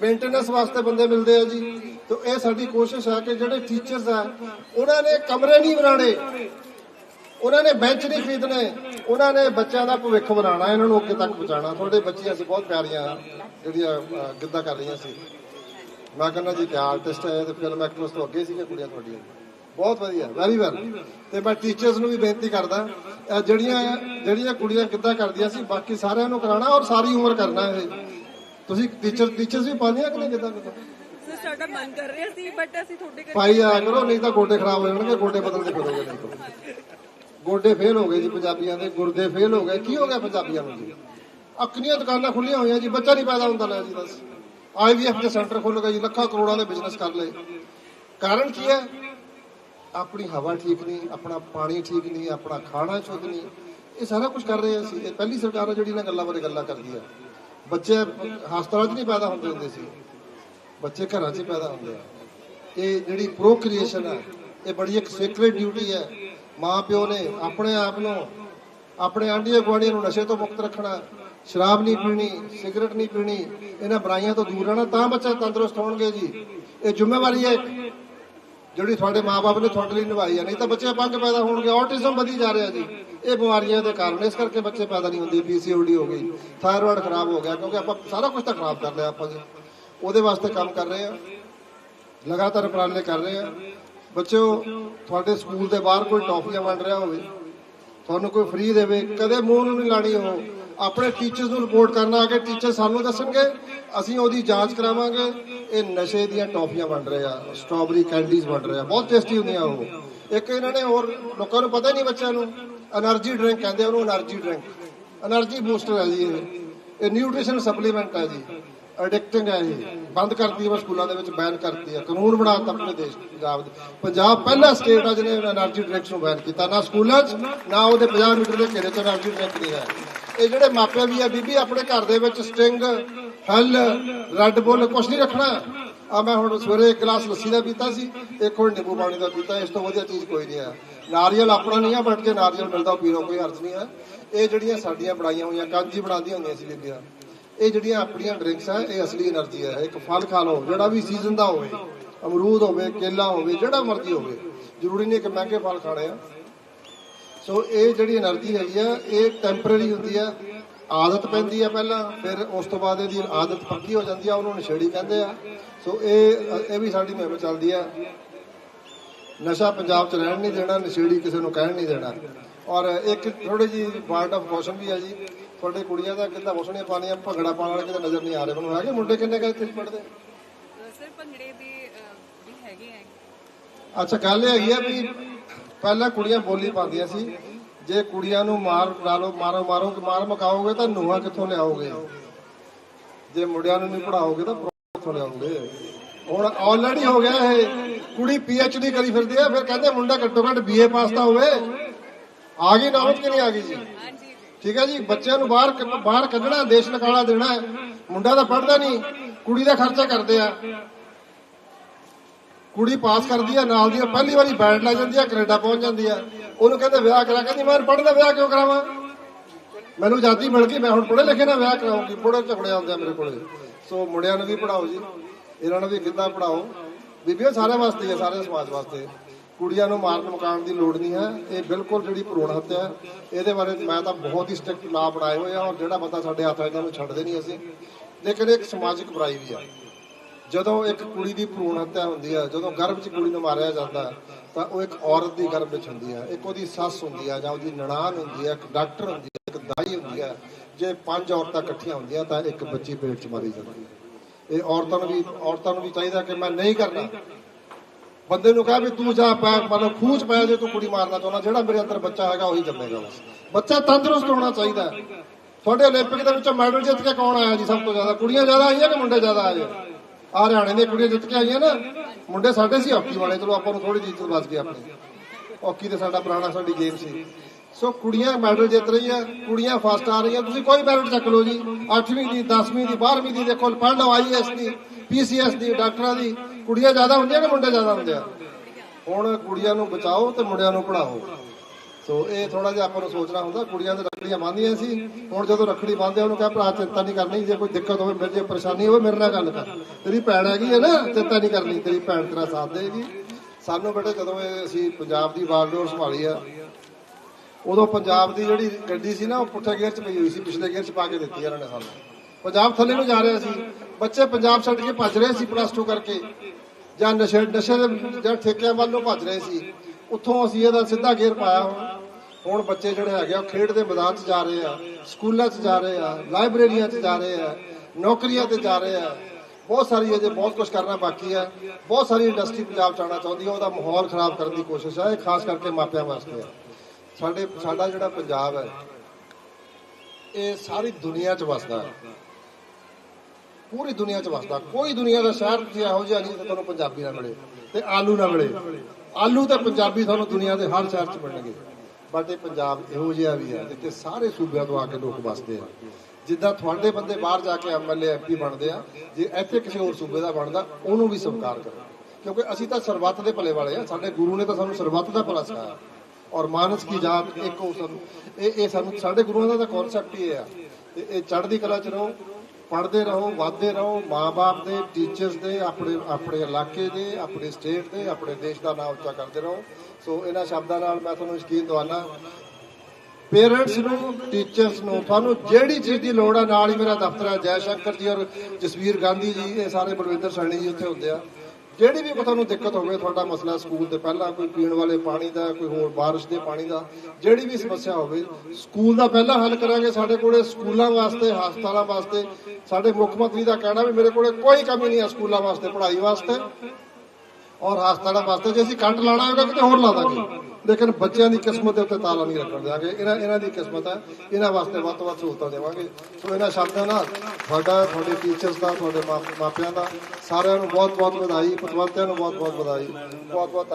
ਮੇਨਟੇਨੈਂਸ ਵਾਸਤੇ ਬੰਦੇ ਮਿਲਦੇ ਆ ਜੀ। ਤੇ ਇਹ ਸਾਡੀ ਕੋਸ਼ਿਸ਼ ਹੈ ਕਿ ਜਿਹੜੇ ਟੀਚਰਸ ਆ, ਉਹਨਾਂ ਨੇ ਕਮਰੇ ਨਹੀਂ ਬਣਾਣੇ ਉਹਨਾਂ ਨੇ ਬੈਂਚ ਨਹੀਂ ਖਰੀਦਣੇ। ਉਹਨਾਂ ਨੇ ਬੱਚਿਆਂ ਦਾ ਭਵਿੱਖ ਬਣਾਉਣਾ ਇਹਨਾਂ ਨੂੰ ਅੱਗੇ ਤੱਕ ਪਹੁੰਚਾਉਣਾ। ਤੁਹਾਡੇ ਬੱਚੀਆਂ ਸੀ ਬਹੁਤ ਪਿਆਰੀਆਂ ਜਿਹੜੀਆਂ ਗਿੱਧਾ ਕਰ ਰਹੀਆਂ ਸੀ। ਮੈਂ ਕਹਿੰਦਾ ਜੀ ਕਿ ਆਰਟਿਸਟ ਹੈ ਤੇ ਫਿਲਮ ਐਕਟਰਸ ਤੋਂ ਅੱਗੇ ਸੀਗੀਆਂ ਕੁੜੀਆਂ ਤੁਹਾਡੀਆਂ। ਬਹੁਤ ਵਧੀਆ ਵੈਰੀ ਵੈਲ ਤੇ ਮੈਂ ਟੀਚਰਸ ਨੂੰ ਵੀ ਬੇਨਤੀ ਕਰਦਾ ਜਿਹੜੀਆਂ ਜਿਹੜੀਆਂ ਕੁੜੀਆਂ ਗਿੱਧਾ ਕਰਦੀਆਂ ਸੀ ਬਾਕੀ ਸਾਰਿਆਂ ਨੂੰ ਕਰਾਉਣਾ ਔਰ ਸਾਰੀ ਉਮਰ ਕਰਨਾ ਇਹ। ਤੁਸੀਂ ਟੀਚਰ ਟੀਚਰਸ ਵੀ ਪਾਉਂਦੀਆਂ ਕਿ ਗਿੱਧਾ ਸਰ ਸਾਡਾ ਮਨ ਕਰ ਰਿਹਾ ਸੀ ਬਟ ਅਸੀਂ ਤੁਹਾਡੇ ਕਰਕੇ ਪਾਈ ਆ ਕਰੋ ਨਹੀਂ ਤਾਂ ਗੋਡੇ ਖਰਾਬ ਹੋ ਜਾਣਗੇ ਗੋਡੇ ਬਦਲਦੇ ਫਿਰੋਗੇ ਨਹੀਂ ਤਾਂ। ਗੋਡੇ ਫੇਲ ਹੋ ਗਏ ਜੀ ਪੰਜਾਬੀਆਂ ਦੇ, ਗੁਰਦੇ ਫੇਲ ਹੋ ਗਏ। ਕੀ ਹੋ ਗਿਆ ਪੰਜਾਬੀਆਂ ਨੂੰ ਜੀ? ਅੱਕਨੀਆਂ ਦੁਕਾਨਾਂ ਖੁੱਲੀਆਂ ਹੋਈਆਂ ਜੀ, ਬੱਚਾ ਨਹੀਂ ਪੈਦਾ ਹੁੰਦਾ ਲੈ ਜੀ ਦੱਸ ਆਈਵੀਐਫ ਦੇ ਸੈਂਟਰ ਖੁੱਲ ਗਏ ਜੀ, ਲੱਖਾਂ ਕਰੋੜਾਂ ਦੇ ਬਿਜ਼ਨਸ ਕਰ ਲਏ। ਕਾਰਨ ਕੀ ਹੈ? ਆਪਣੀ ਹਵਾ ਠੀਕ ਨਹੀਂ, ਆਪਣਾ ਪਾਣੀ ਠੀਕ ਨਹੀਂ, ਆਪਣਾ ਖਾਣਾ ਸ਼ੁੱਧ ਨਹੀਂ। ਇਹ ਸਾਰਾ ਕੁਝ ਕਰ ਰਹੇ ਹਾਂ ਅਸੀਂ। ਇਹ ਪਹਿਲੀ ਸਰਕਾਰ ਹੈ ਜਿਹੜੀ ਇਹਨਾਂ ਗੱਲਾਂ ਬਾਰੇ ਗੱਲਾਂ ਕਰਦੀ ਹੈ। ਬੱਚੇ ਹਸਪਤਾਲਾਂ 'ਚ ਨਹੀਂ ਪੈਦਾ ਹੁੰਦੇ ਹੁੰਦੇ ਸੀ। ਬੱਚੇ ਘਰਾਂ 'ਚ ਪੈਦਾ ਹੁੰਦੇ ਆ। ਇਹ ਜਿਹੜੀ ਪ੍ਰੋਕ੍ਰੀਏਸ਼ਨ ਹੈ, ਇਹ ਬੜੀ ਇੱਕ ਸੇਕ੍ਰੇਟ ਡਿਊਟੀ ਹੈ। ਮਾਂ ਪਿਓ ਨੇ ਆਪਣੇ ਆਪ ਨੂੰ, ਆਪਣੇ ਆਂਢੀਆਂ ਗੁਆਂਢੀਆਂ ਨੂੰ ਨਸ਼ੇ ਤੋਂ ਮੁਕਤ ਰੱਖਣਾ, ਸ਼ਰਾਬ ਨਹੀਂ ਪੀਣੀ, ਸਿਗਰਟ ਨਹੀਂ ਪੀਣੀ, ਇਹਨਾਂ ਬੁਰਾਈਆਂ ਤੋਂ ਦੂਰ ਰਹਿਣਾ, ਤਾਂ ਬੱਚੇ ਤੰਦਰੁਸਤ ਹੋਣਗੇ ਜੀ। ਇਹ ਜ਼ਿੰਮੇਵਾਰੀ ਹੈ ਇੱਕ, ਜਿਹੜੀ ਤੁਹਾਡੇ ਮਾਪੇ ਨੇ ਤੁਹਾਡੇ ਲਈ ਨਿਭਾਈ ਹੈ ਨਹੀਂ ਤਾਂ ਬੱਚੇ ਪੰਗ ਪੈਦਾ ਹੋਣਗੇ, ਆਟਿਜ਼ਮ ਵਧੀ ਜਾ ਰਿਹਾ ਜੀ। ਇਹ ਬਿਮਾਰੀਆਂ ਦੇ ਕਾਰਨ, ਇਸ ਕਰਕੇ ਬੱਚੇ ਪੈਦਾ ਨਹੀਂ ਹੁੰਦੇ ਪੀਸੀਓਡੀ ਹੋ ਗਈ, ਥਾਇਰੋਇਡ ਖਰਾਬ ਹੋ ਗਿਆ, ਕਿਉਂਕਿ ਆਪਾਂ ਸਾਰਾ ਕੁਝ ਤਾਂ ਖਰਾਬ ਕਰ ਲਿਆ ਆਪਾਂ ਜੀ। ਉਹਦੇ ਵਾਸਤੇ ਕੰਮ ਕਰ ਰਹੇ ਆ, ਲਗਾਤਾਰ ਉਪਰਾਲੇ ਕਰ ਰਹੇ ਆ। ਬੱਚਿਓ, ਤੁਹਾਡੇ ਸਕੂਲ ਦੇ ਬਾਹਰ ਕੋਈ ਟੌਫੀਆਂ ਵੰਡ ਰਿਹਾ ਹੋਵੇ, ਤੁਹਾਨੂੰ ਕੋਈ ਫ੍ਰੀ ਦੇਵੇ, ਕਦੇ ਮੂੰਹ ਨੂੰ ਨਹੀਂ ਲਾਣੀ ਉਹ, ਆਪਣੇ ਟੀਚਰਸ ਨੂੰ ਰਿਪੋਰਟ ਕਰਨਾ, ਆ ਕੇ ਟੀਚਰ ਸਾਨੂੰ ਦੱਸਣਗੇ, ਅਸੀਂ ਉਹਦੀ ਜਾਂਚ ਕਰਾਵਾਂਗੇ, ਇਹ ਨਸ਼ੇ ਦੀਆਂ ਟੌਫੀਆਂ ਵੰਡ ਰਹੇ ਆ ਸਟ੍ਰਾਬੇਰੀ ਕੈਂਡੀਜ਼ ਵੰਡ ਰਹੇ ਆ, ਬਹੁਤ ਟੇਸਟੀ ਹੁੰਦੀਆਂ ਉਹ। ਇੱਕ ਇਹਨਾਂ ਨੇ ਹੋਰ, ਲੋਕਾਂ ਨੂੰ ਪਤਾ ਨਹੀਂ ਬੱਚਿਆਂ ਨੂੰ એનર્ਜੀ ਡਰਿੰਕ ਕਹਿੰਦੇ ਉਹਨੂੰ એનર્ਜੀ ਡਰਿੰਕ એનર્ਜੀ ਬੂਸਟਰ ਹੈ ਜੀ ਇਹ ਨਿਊਟ੍ਰੀਸ਼ਨ ਸਪਲੀਮੈਂਟ ਹੈ ਜੀ। ਐਡਿਕਟਿੰਗ ਹੈ ਇਹ। ਬੰਦ ਕਰਤੀ ਹੈ ਸਕੂਲਾਂ ਦੇ ਵਿੱਚ ਬੈਨ ਕਰਤੀ ਹੈ। ਕਾਨੂੰਨ ਬਣਾਤਾ ਆਪਣੇ ਦੇਸ਼ ਪੰਜਾਬ ਦੇ ਪੰਜਾਬ ਪਹਿਲਾ ਸਟੇਟ ਆ ਜਿਹਨੇ એનર્ਜੀ ਡਰਿੰਕਸ ਨੂੰ ਬੈਨ ਕੀਤਾ। ਨਾ ਸਕੂਲਾਂ 'ਚ, ਨਾ ਉਹਦੇ 50 ਮੀਟਰ ਦੇ ਘੇਰੇ 'ਚ એનર્ਜੀ ਡਰਿੰਕ ਨਹੀਂ ਹੈ। ਇਹ ਜਿਹੜੇ ਮਾਪੇ ਵੀ ਆ, ਬੀਬੀ ਆਪਣੇ ਘਰ ਦੇ ਵਿੱਚ ਸਟਿੰਗ, ਹਲ, ਰੈੱਡ ਬੁੱਲ ਕੁਝ ਨਹੀਂ ਰੱਖਣਾ। ਆ ਮੈਂ ਹੁਣ ਸਵੇਰੇ ਇੱਕ ਗਲਾਸ ਲੱਸੀ ਦਾ ਪੀਤਾ ਸੀ, ਇੱਕ ਹੁਣ ਨਿੰਬੂ ਪਾਣੀ ਦਾ ਪੀਤਾ। ਇਸ ਤੋਂ ਵਧੀਆ ਚੀਜ਼ ਕੋਈ ਨਹੀਂ ਆ ਨਾਰੀਅਲ ਆਪਣਾ ਨਹੀਂ ਆ, ਬਟ ਜੇ ਨਾਰੀਅਲ ਮਿਲਦਾ ਪੀਰੋ ਕੋਈ ਅਰਥ ਨਹੀਂ ਆ ਇਹ ਜਿਹੜੀਆਂ ਸਾਡੀਆਂ ਬਣਾਈਆਂ ਹੋਈਆਂ ਕਾਂਜੀ ਬਣਾਦੀਆਂ ਹੁੰਦੀਆਂ ਸੀ ਬੀਬੀਆਂ। ਇਹ ਜਿਹੜੀਆਂ ਆਪਣੀਆਂ ਡਰਿੰਕਸ ਆ, ਇਹ ਅਸਲੀ એનર્ਜੀ ਆ, ਇੱਕ ਫਲ ਖਾ ਲਓ, ਜਿਹੜਾ ਵੀ ਸੀਜ਼ਨ ਦਾ ਹੋਵੇ, ਅਮਰੂਦ ਹੋਵੇ, ਕੇਲਾ ਹੋਵੇ, ਜਿਹੜਾ ਮਰਜ਼ੀ ਹੋਵੇ, ਜ਼ਰੂਰੀ ਨਹੀਂ ਕਿ ਮਹਿੰਗੇ ਫਲ ਖਾਣੇ ਆ। ਸੋ ਇਹ ਜਿਹੜੀ એનર્ਜੀ ਹੈਗੀ ਆ, ਇਹ ਟੈਂਪਰੇਰੀ ਹੁੰਦੀ ਆ, ਆਦਤ ਪੈਂਦੀ ਆ ਪਹਿਲਾਂ, ਫਿਰ ਉਸ ਤੋਂ ਬਾਅਦ ਇਹਦੀ ਆਦਤ ਪੱਕੀ ਹੋ ਜਾਂਦੀ ਆ, ਉਹਨੂੰ ਨਸ਼ੇੜੀ ਕਹਿੰਦੇ ਆ। ਸੋ ਇਹ ਇਹ ਵੀ ਸਾਡੀ ਮਹਿਮ ਚੱਲਦੀ ਆ। ਨਸ਼ਾ ਪੰਜਾਬ 'ਚ ਰਹਿਣ ਨਹੀਂ ਦੇਣਾ, ਨਸ਼ੇੜੀ ਕਿਸੇ ਨੂੰ ਕਹਿਣ ਨਹੀਂ ਦੇਣਾ। ਔਰ ਇੱਕ ਥੋੜੀ ਜੀ ਪਾਰਟ ਆਫ ਮੌਸਮ ਵੀ ਆ ਜੀ। ਤੁਹਾਡੇ ਕੁੜੀਆਂ ਦਾ ਕਿੰਨਾ ਵਸਣੀਆਂ ਪਾਣੀਆਂ ਭੰਗੜਾ ਪਾਉਣ ਵਾਲੇ ਕਿਤੇ ਨਜ਼ਰ ਨਹੀਂ ਆ ਰਹੇ? ਮੈਨੂੰ ਹੈਗੇ ਮੁੰਡੇ ਕਿੰਨੇ ਕਾ ਇੱਥੇ ਪੜਦੇ ਸਰ ਭੰਗੜੇ ਦੇ ਵੀ ਹੈਗੇ ਆ। ਅੱਛਾ ਗੱਲ ਇਹ ਹੈਗੀ ਆ ਵੀ ਪਹਿਲਾਂ ਕੁੜੀਆਂ ਬੋਲੀ ਪਾਉਂਦੀਆਂ ਸੀ। ਜੇ ਕੁੜੀਆਂ ਨੂੰ ਮਾਰ ਡਾਲੋ ਮਾਰੋ ਮਾਰੋ ਮਾਰ ਮਕਾਓਗੇ ਤਾਂ ਨੂੰਹਾਂ ਕਿੱਥੋਂ ਲਿਆਓਗੇ? ਜੇ ਮੁੰਡਿਆਂ ਨੂੰ ਨਹੀਂ ਪੜਾਓਗੇ ਤਾਂ ਕਿੱਥੋਂ ਲਿਆਓਗੇ? ਹੁਣ ਆਲਰੇਡੀ ਹੋ ਗਿਆ ਇਹ। ਕੁੜੀ ਡੀ ਕਰੀ ਫਿਰਦੀ ਆ ਫਿਰ ਕਹਿੰਦੇ ਮੁੰਡਾ ਘੱਟੋ ਘੱਟ ਬੀਏ ਪਾਸ ਤਾਂ ਹੋਵੇ। ਆ ਗਈ ਨੌਬਤ ਕਿ ਨਹੀਂ ਆ ਗਈ ਜੀ? ਠੀਕ ਹੈ ਜੀ, ਬੱਚਿਆਂ ਨੂੰ ਬਾਹਰ ਬਾਹਰ ਕੱਢਣਾ, ਦੇਸ਼ ਨਿਕਾਲਾ ਦੇਣਾ ਹੈ। ਮੁੰਡਾ ਤਾਂ ਪੜਦਾ ਨਹੀਂ, ਕੁੜੀ ਦਾ ਖਰਚਾ ਕਰਦੇ ਆ। ਕੁੜੀ ਪਾਸ ਕਰਦੀ ਆ, ਨਾਲ ਦੀ ਪਹਿਲੀ ਵਾਰੀ ਬੈਂਡ ਲੈ ਜਾਂਦੀ ਆ, ਕੈਨੇਡਾ ਪਹੁੰਚ ਜਾਂਦੀ ਆ। ਉਹਨੂੰ ਕਹਿੰਦੇ ਵਿਆਹ ਕਰਾ, ਕਹਿੰਦੀ ਮੈਂ ਪੜਦਾ ਵਿਆਹ ਕਿਉਂ ਕਰਾਵਾਂ? ਮੈਨੂੰ ਆਜ਼ਾਦੀ ਮਿਲ ਗਈ, ਮੈਂ ਹੁਣ ਪੜ੍ਹੇ ਲਿਖੇ ਨਾਲ ਵਿਆਹ ਕਰਾਉਂਗੀ। ਪੜ੍ਹੇ ਝਗੜੇ ਆਉਂਦੇ ਆ ਮੇਰੇ ਕੋਲੇ। ਸੋ ਮੁੰਡਿਆਂ ਨੂੰ ਵੀ ਪੜਾਓ ਜੀ, ਇਹਨਾਂ ਨੂੰ ਵੀ ਕਿੱਦਾਂ ਪੜਾਓ ਬੀਬੀਆਂ ਸਾਰਿਆਂ ਵਾਸਤੇ ਹੈ ਸਾਰੇ ਸਮਾਜ ਵਾਸਤੇ। ਕੁੜੀਆਂ ਨੂੰ ਮਾਰਨ ਮਕਾਉਣ ਦੀ ਲੋੜ ਨਹੀਂ ਹੈ। ਇਹ ਬਿਲਕੁਲ ਜਿਹੜੀ ਭਰੂਣ ਹੱਤਿਆ ਹੈ, ਇਹਦੇ ਬਾਰੇ ਮੈਂ ਤਾਂ ਬਹੁਤ ਹੀ ਸਟ੍ਰਿਕਟ ਲਾ ਬਣਾਏ ਹੋਏ ਆ ਔਰ ਜਿਹੜਾ ਬੰਦਾ ਸਾਡੇ ਹੱਥ ਇਹਨਾਂ ਨੂੰ ਛੱਡਦੇ ਨਹੀਂ ਅਸੀਂ। ਲੇਕਿਨ ਇੱਕ ਸਮਾਜਿਕ ਬੁਰਾਈ ਵੀ ਆ। ਜਦੋਂ ਇੱਕ ਕੁੜੀ ਦੀ ਭਰੂਣ ਹੱਤਿਆ ਹੁੰਦੀ ਹੈ ਜਦੋਂ ਗਰਭ 'ਚ ਕੁੜੀ ਨੂੰ ਮਾਰਿਆ ਜਾਂਦਾ ਤਾਂ ਉਹ ਇੱਕ ਔਰਤ ਦੀ ਗਰਭ ਵਿੱਚ ਹੁੰਦੀ ਹੈ ਇੱਕ ਉਹਦੀ ਸੱਸ ਹੁੰਦੀ ਹੈ ਜਾਂ ਉਹਦੀ ਨਨਾਣ ਹੁੰਦੀ ਹੈ ਇੱਕ ਡਾਕਟਰ ਹੁੰਦੀ ਹੈ ਇੱਕ ਦਾਈ ਹੁੰਦੀ ਹੈ ਜੇ ਪੰਜ ਔਰਤਾਂ ਇਕੱਠੀਆਂ ਹੁੰਦੀਆਂ ਤਾਂ ਇੱਕ ਬੱਚੀ ਪੇਟ 'ਚ ਮਾਰੀ ਜਾਂਦੀ ਹੈ ਇਹ ਔਰਤਾਂ ਨੂੰ ਵੀ ਔਰਤਾਂ ਨੂੰ ਵੀ ਚਾਹੀਦਾ ਕਿ ਮੈਂ ਨਹੀਂ ਕਰਨਾ। ਬੰਦੇ ਨੂੰ ਕਹਾਂ ਵੀ ਤੂੰ ਜਾ ਪੈ ਮਤਲਬ ਖੂਚ ਪੈ ਜੇ ਤੂੰ ਕੁੜੀ ਮਾਰਨਾ ਚਾਹੁੰਦਾ ਜਿਹੜਾ ਮੇਰੇ ਅੰਦਰ ਬੱਚਾ ਹੈਗਾ ਉਹੀ ਜੰਮੇਗਾ ਬਸ ਬੱਚਾ ਤੰਦਰੁਸਤ ਹੋਣਾ ਚਾਹੀਦਾ ਹੈ। ਤੁਹਾਡੇ 올림픽 ਦੇ ਵਿੱਚੋਂ ਮੈਡਲ ਜਿੱਤ ਕੇ ਕੌਣ ਆਇਆ ਜੀ ਸਭ ਤੋਂ ਜ਼ਿਆਦਾ ਕੁੜੀਆਂ ਜ਼ਿਆਦਾ ਆਈਆਂ ਕਿ ਮੁੰਡੇ ਜ਼ਿਆਦਾ ਆਏ ਆ ਹਰਿਆਣੇ ਦੀਆਂ ਕੁੜੀਆਂ ਜਿੱਤ ਕੇ ਆਈਆਂ ਨਾ ਮੁੰਡੇ ਸਾਡੇ ਸੀ ਹਾਕੀ ਵਾਲੇ ਚਲੋ ਆਪਾਂ ਨੂੰ ਥੋੜੀ ਜਿਹੀ ਇੱਜ਼ਤ ਬਚ ਗਈ ਆਪਣੀ ਹਾਕੀ ਤੇ ਸਾਡਾ ਪੁਰਾਣਾ ਸਾਡੀ ਗੇਮ ਸੀ ਸੋ ਕੁੜੀਆਂ ਮੈਡਲ ਜਿੱਤ ਰਹੀਆਂ ਕੁੜੀਆਂ ਫਸਟ ਆ ਰਹੀਆਂ ਤੁਸੀਂ ਕੋਈ ਮੈਰਿਟ ਚੱਕ ਲਓ ਜੀ 8ਵੀਂ ਦੀ 10ਵੀਂ ਦੀ 12ਵੀਂ ਦੀ ਦੇਖੋ ਪੜ੍ਹ ਲਓ ਆਈਐਸ ਦੀ ਪੀਸੀਐਸ ਦੀ, ਡਾਕਟਰਾਂ ਦੀ, ਕੁੜੀਆਂ ਜ਼ਿਆਦਾ ਹੁੰਦੀਆਂ ਕਿ ਮੁੰਡੇ ਜ਼ਿਆਦਾ ਹੁੰਦੇ ਆ? ਹੁਣ ਕੁੜੀਆਂ ਨੂੰ ਬਚਾਓ ਤੇ ਮੁੰਡਿਆਂ ਨੂੰ ਪੜਾਓ ਸੋ ਇਹ ਥੋੜਾ ਜਿਹਾ ਆਪਾਂ ਨੂੰ ਸੋਚਣਾ ਹੁੰਦਾ, ਕੁੜੀਆਂ ਤੇ ਰੱਖੜੀਆਂ ਬੰਨ੍ਹਦੀਆਂ ਸੀ। ਹੁਣ ਜਦੋਂ ਰੱਖੜੀ ਬੰਨ੍ਹਦੇ ਉਹਨੂੰ ਕਹੇ ਭਰਾ, ਚਿੰਤਾ ਨਹੀਂ ਕਰਨੀ, ਜੇ ਕੋਈ ਦਿੱਕਤ ਹੋਵੇ, ਮੇਰੇ ਜੇ ਪਰੇਸ਼ਾਨੀ ਹੋਵੇ, ਮੇਰੇ ਨਾਲ ਗੱਲ ਕਰ। ਤੇਰੀ ਭੈਣ ਹੈਗੀ ਹੈ ਨਾ, ਚਿੰਤਾ ਨਹੀਂ ਕਰਨੀ, ਤੇਰੀ ਭੈਣ ਤੇਰਾ ਸਾਥ ਦੇਗੀ ਸਾਨੂੰ ਬੇਟੇ, ਜਦੋਂ ਇਹ ਅਸੀਂ ਪੰਜਾਬ ਦੀ ਬਾਗਡੋਰ ਸੰਭਾਲੀ ਆ, ਉਦੋਂ ਪੰਜਾਬ ਦੀ ਜਿਹੜੀ ਗੱਡੀ ਸੀ ਨਾ, ਉਹ ਪੁੱਠੇ ਗੇਅਰ 'ਚ ਪਈ ਹੋਈ ਸੀ, ਪਿਛਲੇ ਗੇਅਰ 'ਚ ਪਾ ਕੇ ਦਿੱਤੀ ਇਹਨਾਂ ਨੇ ਸਾਨੂੰ। ਪੰਜਾਬ ਥੱਲੇ ਨੂੰ ਜਾ ਰਿਹਾ ਸੀ। ਬੱਚੇ ਪੰਜਾਬ ਛੱਡ ਕੇ ਭੱਜ ਰਹੇ ਸੀ ਪਲੱਸ 2 ਕਰਕੇ। ਜਾਂ ਨਸ਼ੇ ਨਸ਼ੇ ਦੇ ਜਾਂ ਠੇਕਿਆਂ ਵੱਲ ਨੂੰ ਭੱਜ ਰਹੇ ਸੀ। ਉੱਥੋਂ ਅਸੀਂ ਇਹਦਾ ਸਿੱਧਾ ਗੇਰ ਪਾਇਆ ਹੁਣ। ਬੱਚੇ ਜਿਹੜੇ ਹੈਗੇ ਆ ਖੇਡ ਦੇ ਮੈਦਾਨ 'ਚ ਜਾ ਰਹੇ ਆ, ਸਕੂਲਾਂ 'ਚ ਜਾ ਰਹੇ ਆ, ਲਾਇਬ੍ਰੇਰੀਆਂ 'ਚ ਜਾ ਰਹੇ ਆ, ਨੌਕਰੀਆਂ ਤੇ ਜਾ ਰਹੇ ਆ। ਬਹੁਤ ਸਾਰੀ ਅਜੇ ਬਹੁਤ ਕੁਝ ਕਰਨਾ ਬਾਕੀ ਹੈ ਬਹੁਤ ਸਾਰੀ ਇੰਡਸਟਰੀ ਪੰਜਾਬ ਚ ਆਉਣਾ ਚਾਹੁੰਦੀ ਹੈ ਉਹਦਾ ਮਾਹੌਲ ਖਰਾਬ ਕਰਨ ਦੀ ਕੋਸ਼ਿਸ਼ ਹੈ ਇਹ ਖਾਸ ਕਰਕੇ ਮਾਪਿਆਂ ਵਾਸਤੇ ਹੈ ਸਾਡੇ ਸਾਡਾ ਜਿਹੜਾ ਪੰਜਾਬ ਹੈ, ਇਹ ਸਾਰੀ ਦੁਨੀਆ 'ਚ ਵਸਦਾ ਹੈ। ਪੂਰੀ ਦੁਨੀਆ 'ਚ ਵਸਦਾ। ਕੋਈ ਦੁਨੀਆ ਦਾ ਸ਼ਹਿਰ ਤੁਸੀਂ ਇਹੋ ਜਿਹਾ ਨਹੀਂ ਤੁਹਾਨੂੰ ਪੰਜਾਬੀ ਨਾ ਮਿਲੇ ਤੇ ਆਲੂ ਨਾ ਮਿਲੇ। ਆਲੂ ਤੇ ਪੰਜਾਬੀ ਤੁਹਾਨੂੰ ਦੁਨੀਆ ਦੇ ਹਰ ਸ਼ਹਿਰ 'ਚ ਮਿਲਣਗੇ। ਬਟ ਇਹ ਪੰਜਾਬ ਇਹੋ ਜਿਹਾ ਵੀ ਹੈ ਜਿੱਥੇ ਸਾਰੇ ਸੂਬਿਆਂ ਤੋਂ ਆ ਕੇ ਲੋਕ ਵਸਦੇ ਆ। ਜਿੱਦਾਂ ਤੁਹਾਡੇ ਬੰਦੇ ਬਾਹਰ ਜਾ ਕੇ ਐਮਐਲਏ ਐਮਪੀ ਬਣਦੇ ਆ, ਜੇ ਇੱਥੇ ਕਿਸੇ ਹੋਰ ਸੂਬੇ ਦਾ ਬਣਦਾ, ਉਹਨੂੰ ਵੀ ਸਤਿਕਾਰ ਕਰੋ। ਕਿਉਂਕਿ ਅਸੀਂ ਤਾਂ ਸਰਬੱਤ ਦੇ ਭਲੇ ਵਾਲੇ ਆ। ਸਾਡੇ ਗੁਰੂ ਨੇ ਤਾਂ ਸਾਨੂੰ ਸਰਬੱਤ ਦਾ ਭਲਾ ਸਿਖਾਇਆ। ਔਰ ਮਾਨਸ ਕੀ ਜਾਤ, ਇੱਕ ਸਾਨੂੰ, ਇਹ ਇਹ ਸਾਨੂੰ, ਸਾਡੇ ਗੁਰੂਆਂ ਦਾ ਤਾਂ ਕਨਸੈਪਟ ਹੀ ਇਹ ਆ। ਤੇ ਇਹ ਚੜ੍ਹਦੀ ਕਲਾ ਚ ਰਹੋ ਪੜ੍ਹਦੇ ਰਹੋ, ਵੱਧਦੇ ਰਹੋ ਮਾਪੇ ਦੇ ਟੀਚਰਸ ਦੇ, ਆਪਣੇ ਆਪਣੇ ਇਲਾਕੇ ਦੇ, ਆਪਣੇ ਸਟੇਟ ਦੇ, ਆਪਣੇ ਦੇਸ਼ ਦਾ ਨਾਮ ਉੱਚਾ ਕਰਦੇ ਰਹੋ। ਸੋ ਇਹਨਾਂ ਸ਼ਬਦਾਂ ਨਾਲ ਮੈਂ ਤੁਹਾਨੂੰ ਯਕੀਨ ਦਵਾਨਾ। ਪੇਰੈਂਟਸ ਨੂੰ ਟੀਚਰਸ ਨੂੰ, ਤੁਹਾਨੂੰ ਜਿਹੜੀ ਚੀਜ਼ ਦੀ ਲੋੜ ਆ, ਨਾਲ ਹੀ ਮੇਰਾ ਦਫ਼ਤਰ ਹੈ ਜੈ ਸ਼ੰਕਰ ਜੀ ਔਰ ਜਸਵੀਰ ਗਾਂਧੀ ਜੀ, ਇਹ ਸਾਰੇ ਬਲਵਿੰਦਰ ਸੈਣੀ ਜੀ ਉੱਥੇ ਹੁੰਦੇ ਆ। ਜਿਹੜੀ ਵੀ ਤੁਹਾਨੂੰ ਦਿੱਕਤ ਹੋਵੇ, ਤੁਹਾਡਾ ਮਸਲਾ ਸਕੂਲ ਦੇ ਪਹਿਲਾਂ ਕੋਈ ਪੀਣ ਵਾਲੇ ਪਾਣੀ ਦਾ, ਕੋਈ ਹੋਰ ਬਾਰਿਸ਼ ਦੇ ਪਾਣੀ ਦਾ, ਜਿਹੜੀ ਵੀ ਸਮੱਸਿਆ ਹੋਵੇ, ਸਕੂਲ ਦਾ ਪਹਿਲਾਂ ਹੱਲ ਕਰਾਂਗੇ ਸਾਡੇ ਕੋਲੇ, ਸਕੂਲਾਂ ਵਾਸਤੇ, ਹਸਪਤਾਲਾਂ ਵਾਸਤੇ। ਸਾਡੇ ਮੁੱਖ ਮੰਤਰੀ ਦਾ ਕਹਿਣਾ ਵੀ ਮੇਰੇ ਕੋਲੇ ਕੋਈ ਕਮੀ ਨਹੀਂ ਹੈ ਸਕੂਲਾਂ ਵਾਸਤੇ, ਪੜ੍ਹਾਈ ਵਾਸਤੇ। ਔਰ ਹਸਪਤਾਲਾਂ ਵਾਸਤੇ ਜੇ ਅਸੀਂ ਕੱਟ ਲਾਣਾ ਹੋਵੇਗਾ ਕਿਤੇ ਹੋਰ ਲਾ ਦਾਂਗੇ। ਲੇਕਿਨ ਬੱਚਿਆਂ ਦੀ ਕਿਸਮਤ ਦੇ ਉੱਤੇ ਤਾਲਾ ਨਹੀਂ ਰੱਖਣ ਦਿਆਂਗੇ। ਇਹਨਾਂ ਇਹਨਾਂ ਦੀ ਕਿਸਮਤ ਹੈ ਇਹਨਾਂ ਵਾਸਤੇ ਵੱਧ ਤੋਂ ਵੱਧ ਸਹੂਲਤਾਂ ਦੇਵਾਂਗੇ। ਸੋ ਇਹਨਾਂ ਸ਼ਬਦਾਂ ਨਾਲ ਤੁਹਾਡਾ, ਤੁਹਾਡੇ ਟੀਚਰਸ ਦਾ, ਤੁਹਾਡੇ ਮਾਪ- ਮਾਪਿਆਂ ਦਾ ਸਾਰਿਆਂ ਨੂੰ ਬਹੁਤ ਬਹੁਤ ਵਧਾਈ ਪਤਵੰਤਿਆਂ ਨੂੰ ਬਹੁਤ ਬਹੁਤ ਵਧਾਈ। ਬਹੁਤ ਬਹੁਤ